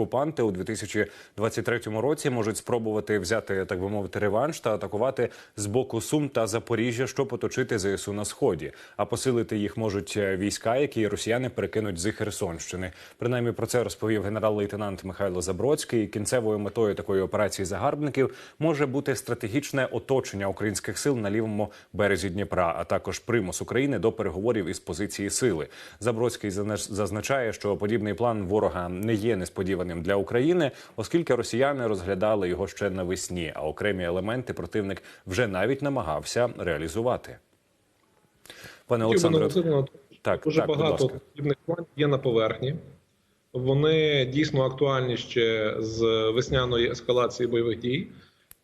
окупанти у 2023 році можуть спробувати взяти, так би мовити, реванш та атакувати з боку Сум та Запоріжжя, щоб оточити ЗСУ на сході. А посилити їх можуть е, війська, які росіяни перекинуть з Херсонщини. Принаймні про це розповів генерал-лейтенант Михайло Забродський. Кінцевою метою такої операції загарбників може бути стратегічне оточення українських сил на лівому березі Дніпра, а також примус України до переговорів із позиції сили. Забродський зазнач- зазначає, що подібний план ворога не є несподіваним для України, оскільки росіяни розглядали його ще навесні, а окремі елементи противник вже навіть намагався реалізувати. Пане Олександре, так, дуже так, багато подібних планів є на поверхні. Вони дійсно актуальні ще з весняної ескалації бойових дій.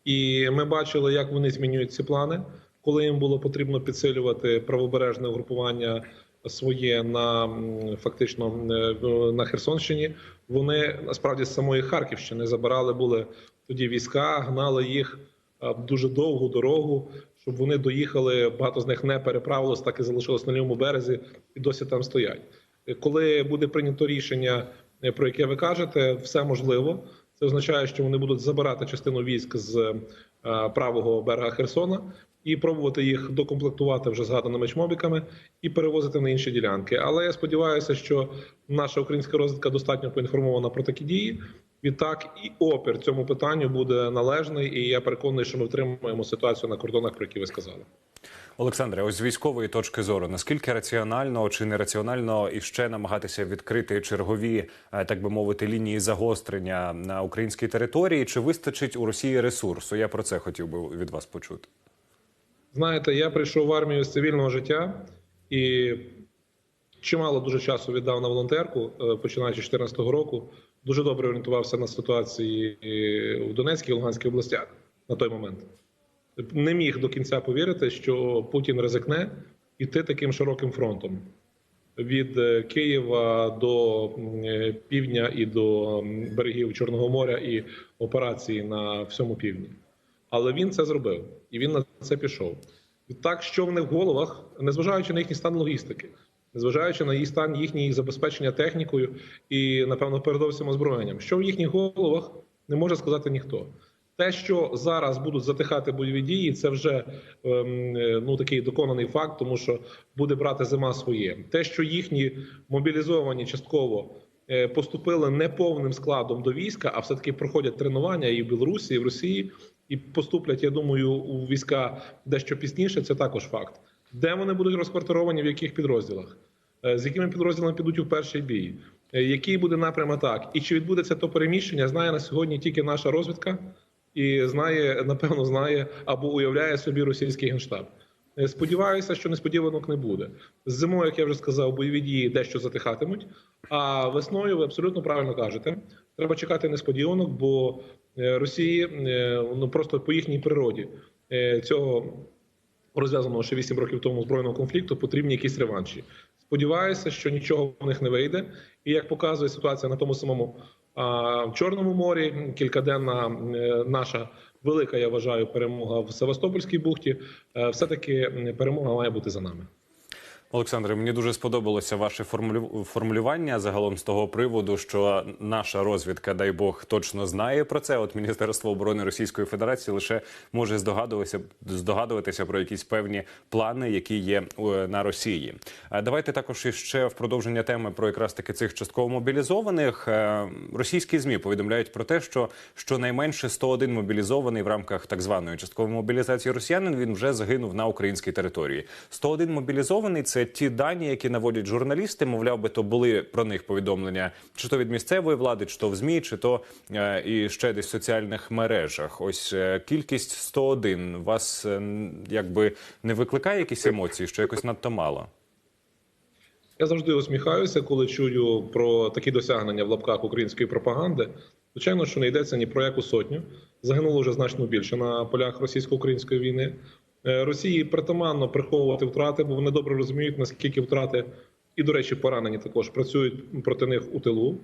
І ми бачили, як вони змінюють ці плани, коли їм було потрібно підсилювати правобережне угрупування своє на фактично е, на Херсонщині. Вони насправді з самої Харківщини забирали були тоді війська, гнали їх е, дуже довгу дорогу, щоб вони доїхали. Багато з них не переправилось, так і залишилось на лівому березі, і досі там стоять. Е, Коли буде прийнято рішення, про яке ви кажете, все можливо. Це означає, що вони будуть забирати частину військ з е, правого берега Херсона і пробувати їх докомплектувати вже згаданими чмобіками і перевозити на інші ділянки. Але я сподіваюся, що наша українська розвідка достатньо поінформована про такі дії. Відтак і опір цьому питанню буде належний, і я переконаний, що ми втримаємо ситуацію на кордонах, про які ви сказали. Олександре, ось з військової точки зору, наскільки раціонально чи нераціонально іще намагатися відкрити чергові, е, так би мовити, лінії загострення на українській території? Чи вистачить у Росії ресурсу? Я про це хотів би від вас почути. Знаєте, я прийшов в армію з цивільного життя і чимало дуже часу віддав на волонтерку, е, починаючи з 2014 року. Дуже добре орієнтувався на ситуації е, в Донецькій і Луганській областях на той момент. Не міг до кінця повірити, що Путін ризикне іти таким широким фронтом від е, Києва до е, півдня і до берегів Чорного моря і операції на всьому півдні. Але він це зробив і він на це пішов. Відтак, що в них в головах, незважаючи на їхній стан логістики, незважаючи на їх стан їхній забезпечення технікою і, напевно, передовсім озброєнням, що в їхніх головах не може сказати ніхто. Те, що зараз будуть затихати бойові дії, це вже ем, е, ну такий доконаний факт, тому що буде брати зима своє. Те, що їхні мобілізовані частково е, поступили не повним складом до війська, а все таки проходять тренування і в Білорусі, і в Росії, і поступлять, я думаю, у війська дещо пізніше. Це також факт. Де вони будуть розквартировані, в яких підрозділах, Е, з якими підрозділами підуть у перший бій, який буде напрям атак, і чи відбудеться то переміщення, знає на сьогодні тільки наша розвідка, і знає, напевно, знає або уявляє собі російський генштаб. Е, Сподіваюся, що несподіванок не буде. Зимою, як я вже сказав, бойові дії дещо затихатимуть. А весною ви абсолютно правильно кажете. Треба чекати несподіванок, бо е, Росії е, ну просто по їхній природі цього розв'язаного ще 8 років тому збройного конфлікту потрібні якісь реванші. Сподіваюся, що нічого в них не вийде. І як показує ситуація на тому самому а, Чорному морі, кількаденна е, наша велика, я вважаю, перемога в Севастопольській бухті. е, Все таки перемога має бути за нами. Олександре, мені дуже сподобалося ваше формулю- формулювання загалом з того приводу, що наша розвідка, дай Бог, точно знає про це. От Міністерство оборони Російської Федерації лише може здогадуватися, здогадуватися про якісь певні плани, які є е, на Росії. Давайте також іще в продовження теми про якраз таки цих частково мобілізованих. Е, Російські змі повідомляють про те, що щонайменше 101 мобілізований в рамках так званої часткової мобілізації росіянин він вже загинув на українській території. 101 мобілізований це ті дані, які наводять журналісти. Мовляв, би то були про них повідомлення, чи то від місцевої влади, чи то в змі, чи то е, і ще десь в соціальних мережах. Ось е, кількість 101 вас е, якби не викликає якісь емоції, що якось надто мало. Я завжди усміхаюся, коли чую про такі досягнення в лапках української пропаганди. Звичайно, що не йдеться ні про яку сотню. Загинуло вже значно більше на полях російсько-української війни. Е, Росії притаманно приховувати втрати, бо вони добре розуміють, наскільки втрати, і, до речі, поранені також працюють проти них у тилу.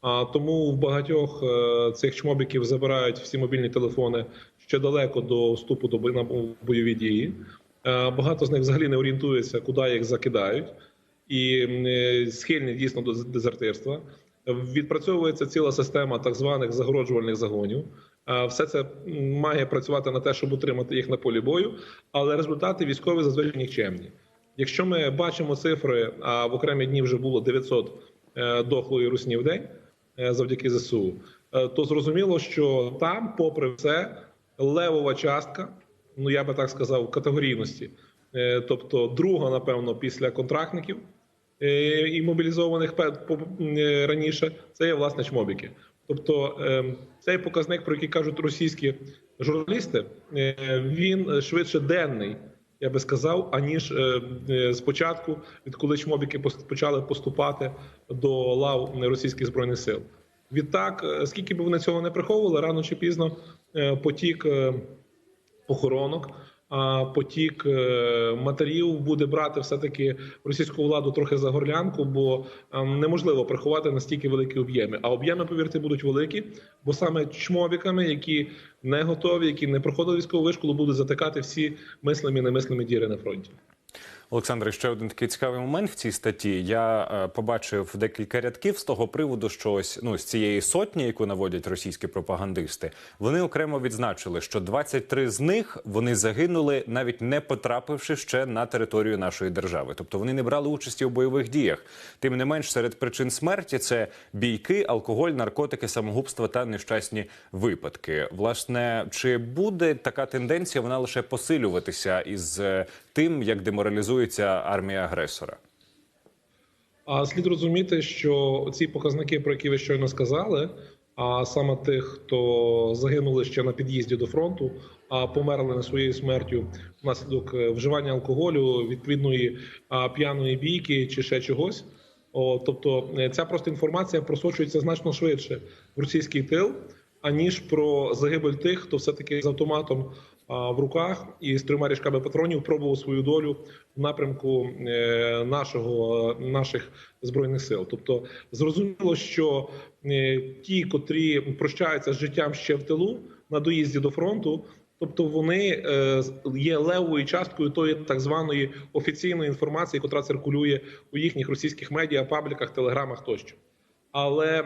А тому в багатьох е, цих чмобіків забирають всі мобільні телефони ще далеко до вступу до бойові дії. Е, Багато з них взагалі не орієнтуються, куди їх закидають і схильні дійсно до дезертирства. Відпрацьовується ціла система так званих загороджувальних загонів. Все це має працювати на те, щоб утримати їх на полі бою, але результати військові зазвичай нікчемні. Якщо ми бачимо цифри, а в окремі дні вже було 900 е, дохлої русні в день е, завдяки ЗСУ, е, то зрозуміло, що там, попри все, левова частка, ну я би так сказав, категорійності, тобто друга, напевно, після контрактників і мобілізованих раніше, це є власне чмобіки. Тобто е, цей показник, про який кажуть російські журналісти, е, він швидше денний, я би сказав, аніж е, е, спочатку, відколи чмобіки почали поступати до лав російських збройних сил. Відтак, е, скільки б вони цього не приховували, рано чи пізно е, потік е, охоронок, а потік е, матерів буде брати все таки російську владу трохи за горлянку, бо е, неможливо приховати настільки великі об'єми. А об'єми, повірте, будуть великі, бо саме чмовіками, які не готові, які не проходили військову вишколу, будуть затикати всі мислимі і немислимі діри на фронті. Олександр, ще один такий цікавий момент в цій статті. Я е, побачив декілька рядків з того приводу, що ось ну з цієї сотні, яку наводять російські пропагандисти, вони окремо відзначили, що 23 з них вони загинули, навіть не потрапивши ще на територію нашої держави. Тобто вони не брали участі у бойових діях. Тим не менш, серед причин смерті це бійки, алкоголь, наркотики, самогубства та нещасні випадки. Власне, чи буде така тенденція вона лише посилюватися із е, тим, як деморалізується армія агресора? А слід розуміти, що ці показники, про які ви щойно сказали, а саме тих, хто загинули ще на під'їзді до фронту, а померли не своєю смертю внаслідок е, вживання алкоголю, відповідної п'яної бійки чи ще чогось. О, тобто е, ця просто інформація просочується значно швидше в російський тил, аніж про загибель тих, хто все таки з автоматом в руках і з трьома ріжками патронів пробував свою долю в напрямку е, нашого наших збройних сил. Тобто, зрозуміло, що е, ті, котрі прощаються з життям ще в тилу на доїзді до фронту. Тобто вони е, є левою часткою тої так званої офіційної інформації, яка циркулює у їхніх російських медіа, пабліках, телеграмах тощо. Але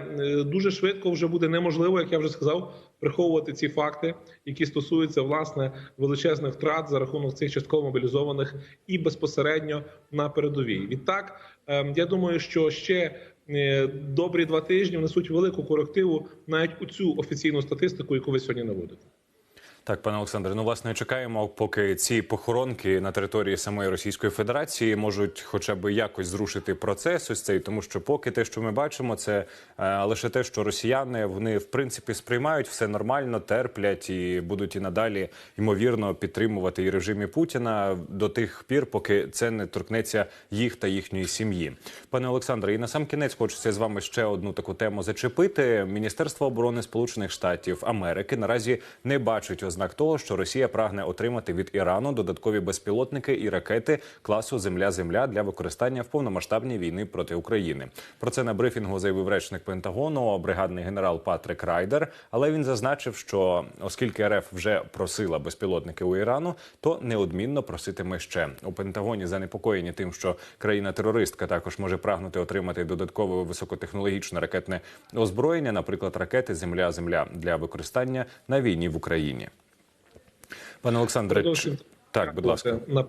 дуже швидко вже буде неможливо, як я вже сказав, приховувати ці факти, які стосуються власне величезних втрат за рахунок цих частково мобілізованих і безпосередньо на передовій. Відтак, е, я думаю, що ще е, добрі два тижні внесуть велику корективу навіть у цю офіційну статистику, яку ви сьогодні наводите. Так, пане Олександре, ну власне чекаємо, поки ці похоронки на території самої Російської Федерації можуть хоча б якось зрушити процес ось цей, тому що поки те, що ми бачимо, це е, лише те, що росіяни вони в принципі сприймають все нормально, терплять і будуть і надалі ймовірно підтримувати і режимі Путіна до тих пір, поки це не торкнеться їх та їхньої сім'ї. Пане Олександре, і на сам кінець хочеться з вами ще одну таку тему зачепити. Міністерство оборони Сполучених Штатів Америки наразі не бачить ознак того, що Росія прагне отримати від Ірану додаткові безпілотники і ракети класу Земля-Земля для використання в повномасштабній війни проти України. Про це на брифінгу заявив речник Пентагону, бригадний генерал Патрик Райдер. Але він зазначив, що оскільки РФ вже просила безпілотники у Ірану, то неодмінно проситиме ще у Пентагоні. Занепокоєні тим, що країна-терористка також може прагнути отримати додаткове високотехнологічне ракетне озброєння, наприклад, ракети Земля-Земля для використання на війні в Україні. Пане Олександре, чи- так, будь ласка. на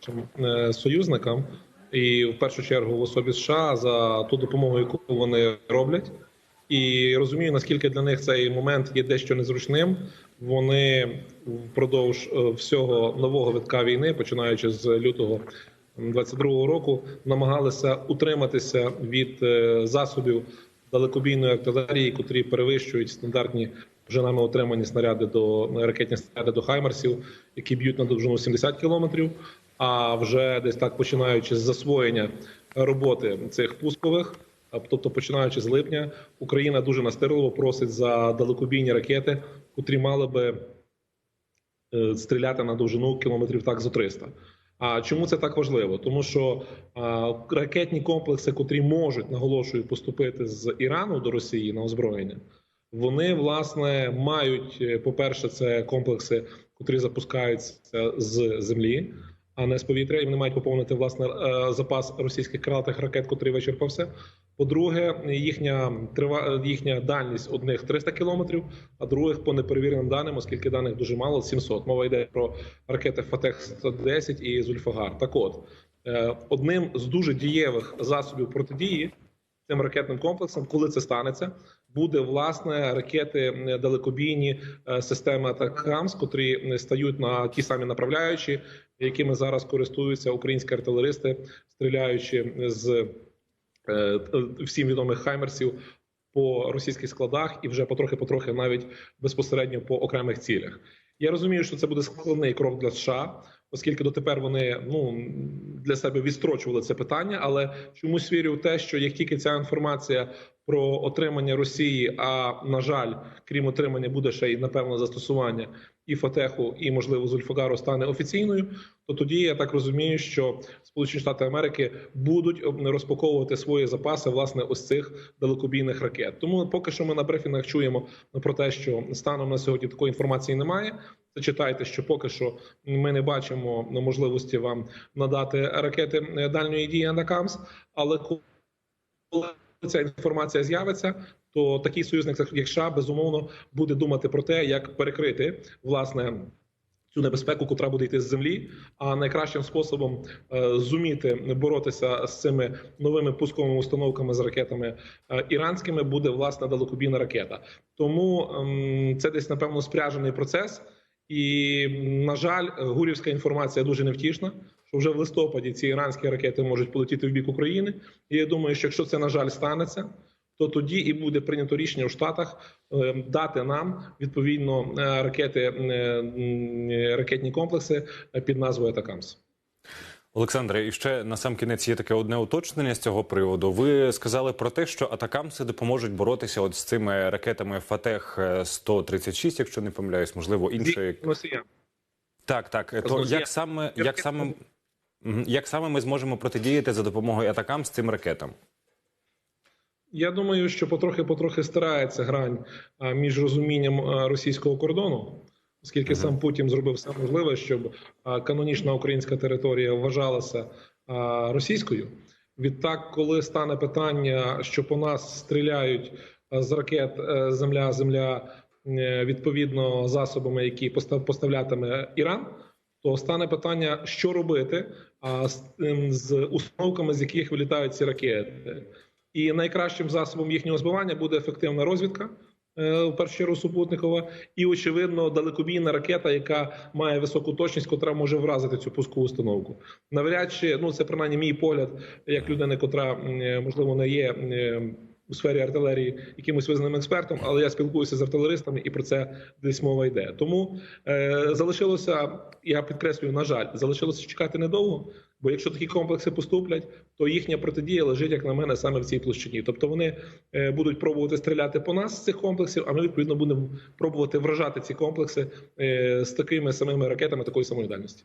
нашим е, союзникам і в першу чергу в особі США за ту допомогу, яку вони роблять. І розумію, наскільки для них цей момент є дещо незручним. Вони впродовж е, всього нового витка війни, починаючи з лютого 22-го року, намагалися утриматися від е, засобів далекобійної артилерії, котрі перевищують стандартні вже нами отримані снаряди до ракетні снаряди до Хаймерсів, які б'ють на довжину 70 кілометрів. А вже десь так починаючи з засвоєння роботи цих пускових, тобто починаючи з липня, Україна дуже настирливо просить за далекобійні ракети, котрі мали би е, стріляти на довжину кілометрів так за 300. А чому це так важливо? Тому що а, ракетні комплекси, котрі можуть наголошую поступити з Ірану до Росії на озброєння, вони власне мають, е, по-перше, це комплекси, котрі запускаються з землі, а не з повітря. І вони мають поповнити власне е, запас російських крилатих ракет, котрий вичерпався. По-друге, їхня трива їхня дальність одних 300 кілометрів, а других по неперевіреним даним, оскільки даних дуже мало 700. Мова йде про ракети Фатех 110 і Зульфагар. Так от е, одним з дуже дієвих засобів протидії цим ракетним комплексом, коли це станеться, буде власне ракети далекобійні е, системи Атакамс, котрі стають на ті самі направляючі, якими зараз користуються українські артилеристи, стріляючи з е, всім відомих хаймерсів по російських складах і вже потрохи-потрохи навіть безпосередньо по окремих цілях. Я розумію, що це буде складний крок для США, оскільки дотепер вони ну для себе відстрочували це питання, але чомусь вірю в те, що як тільки ця інформація про отримання Росії, а на жаль, крім отримання, буде ще й напевно застосування і Фатеху, і можливо Зульфагару стане офіційною, то тоді я так розумію, що Сполучені Штати Америки будуть розпаковувати свої запаси власне ось цих далекобійних ракет. Тому поки що ми на брифінгах чуємо про те, що станом на сьогодні такої інформації немає. Зачитайте, що поки що ми не бачимо можливості вам надати ракети дальньої дії Анакамс, але коли ця інформація з'явиться, то такий союзник, як США, безумовно буде думати про те, як перекрити власне. Цю небезпеку, котра буде йти з землі, а найкращим способом е, зуміти боротися з цими новими пусковими установками з ракетами е, іранськими буде власне далекобійна ракета. Тому ем, це десь напевно спряжений процес. І на жаль, гурівська інформація дуже невтішна. Що вже в листопаді ці іранські ракети можуть полетіти в бік України. І я думаю, що якщо це на жаль станеться, то тоді і буде прийнято рішення у Штатах е, дати нам відповідно е, ракети е, ракетні комплекси під назвою Атакамс. Олександре, і ще на сам кінець є таке одне уточнення з цього приводу. Ви сказали про те, що атакамси допоможуть боротися от з цими ракетами Фатех 136 якщо не помиляюсь, можливо, іншої Носія. так, так. То як саме як саме як саме ми зможемо протидіяти за допомогою атакам з цим ракетам? Я думаю, що потрохи-потрохи стирається грань між розумінням російського кордону, оскільки сам Путін зробив все можливе, щоб канонічна українська територія вважалася російською. Відтак, коли стане питання, що по нас стріляють з ракет е, Земля, Земля е, відповідно засобами, які поставлятиме Іран, то стане питання, що робити з установками, з яких вилітають ці ракети. І найкращим засобом їхнього збивання буде ефективна розвідка. В першу чергу супутникова, і очевидно, далекобійна ракета, яка має високу точність, котра може вразити цю пускову установку. Навряд чи ну це принаймні мій погляд, як людини, котра можливо не є у сфері артилерії якимось визнаним експертом, але я спілкуюся з артилеристами, і про це десь мова йде. Тому е, залишилося, я підкреслюю, на жаль, залишилося чекати недовго. Бо якщо такі комплекси поступлять, то їхня протидія лежить, як на мене, саме в цій площині. Тобто вони е, будуть пробувати стріляти по нас з цих комплексів, а ми відповідно будемо пробувати вражати ці комплекси е, з такими самими ракетами такої самої дальності.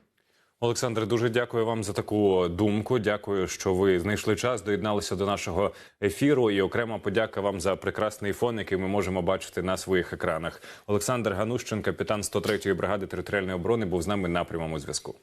Олександре, дуже дякую вам за таку думку. Дякую, що ви знайшли час, доєдналися до нашого ефіру. І окрема подяка вам за прекрасний фон, який ми можемо бачити на своїх екранах. Олександр Ганущенко, капітан 103-ї бригади територіальної оборони, був з нами на прямому зв'язку.